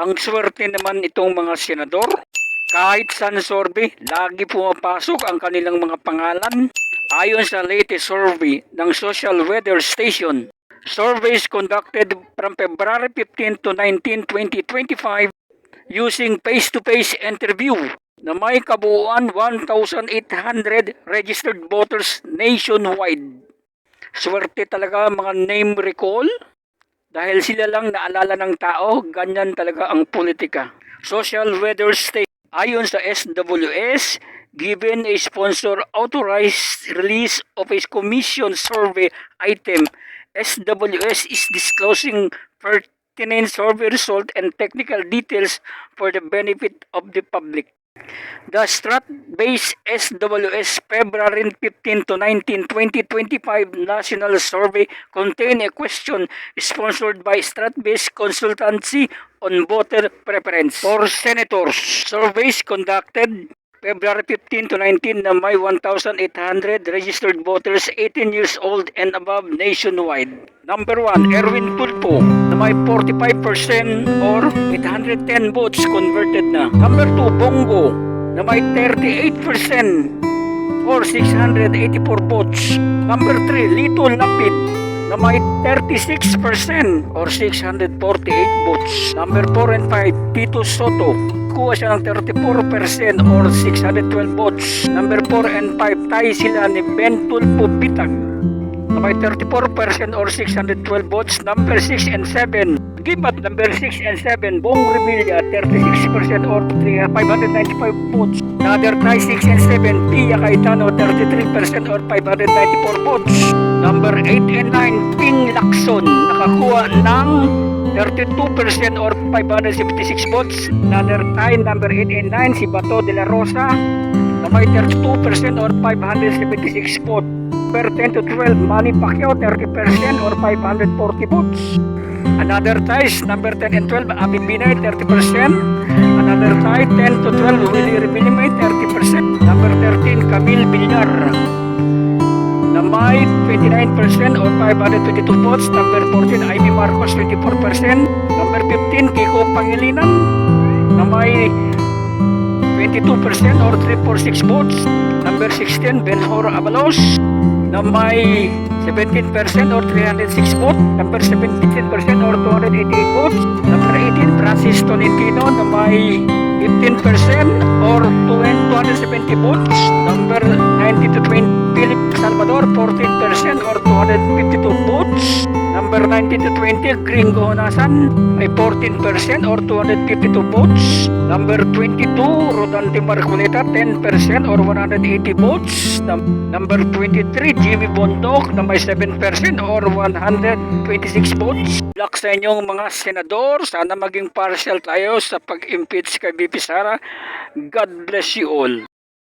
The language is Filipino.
Ang swerte naman itong mga senador. Kahit San Sorbe, lagi pumapasok ang kanilang mga pangalan. Ayon sa latest survey ng Social Weather Station, surveys conducted from February 15 to 19, 2025 using face-to-face interview na may kabuuan 1,800 registered voters nationwide. Swerte talaga mga name recall dahil sila lang naalala ng tao, ganyan talaga ang politika. Social weather state. Ayon sa SWS, given a sponsor authorized release of a commission survey item, SWS is disclosing pertinent survey result and technical details for the benefit of the public. The Strat-based SWS February 15 to 19, 2025 National Survey contain a question sponsored by Strat-based Consultancy on Voter Preference for Senators. Surveys conducted February 15 to 19 na may 1,800 registered voters 18 years old and above nationwide. Number 1, Erwin Tulpo na may 45% or 810 votes converted na. Number 2, Bongo na may 38% or 684 votes. Number 3, Lito Lapid na may 36% or 648 votes. Number 4 and 5, Tito Soto. Kuha siya ng 34% or 612 votes. Number 4 and 5, tayo sila ni Ben Tulpo May 34% or 612 votes. Number 6 and 7, Gibat number 6 and 7, Bong Revilla, 36% or 595 votes. Another tie 6 and 7, Pia Cayetano, 33% or 594 votes. Number 8 and 9, Ping Lacson, nakakuha ng 32% or 576 votes. Another tie number 8 and 9, si Bato de la Rosa, na may 32% or 576 votes. Number 10 to 12, Manny Pacquiao, 30% or 540 votes. Another ties, number 10 and 12, Abby Binay, 30%. Another tie, 10 to 12, Willie Remilime, 30%. Number 13, Camille Villar, na may 29% or 522 votes. Number 14, Ivy Marcos, 24%. Number 15, Kiko Pangilinan, na may 22% or 346 votes. Number 16, Benhor Abalos, na may 17% or 306 votes. Number 17% or 288 votes. Number 18, Francis Tolentino na may 15% or 270 votes. Number 19 to 20, Philip Salvador, 14% or 252 votes. Number 19 to 20, Gringo Honasan, may 14% or 252 votes. Number 22, Rodante Marcoleta, 10% or 180 votes. Num- number 23, Jimmy Bondok, na may 7% or 126 votes. Luck sa inyong mga senador. Sana maging partial tayo sa pag-impeach kay BP Sara. God bless you all.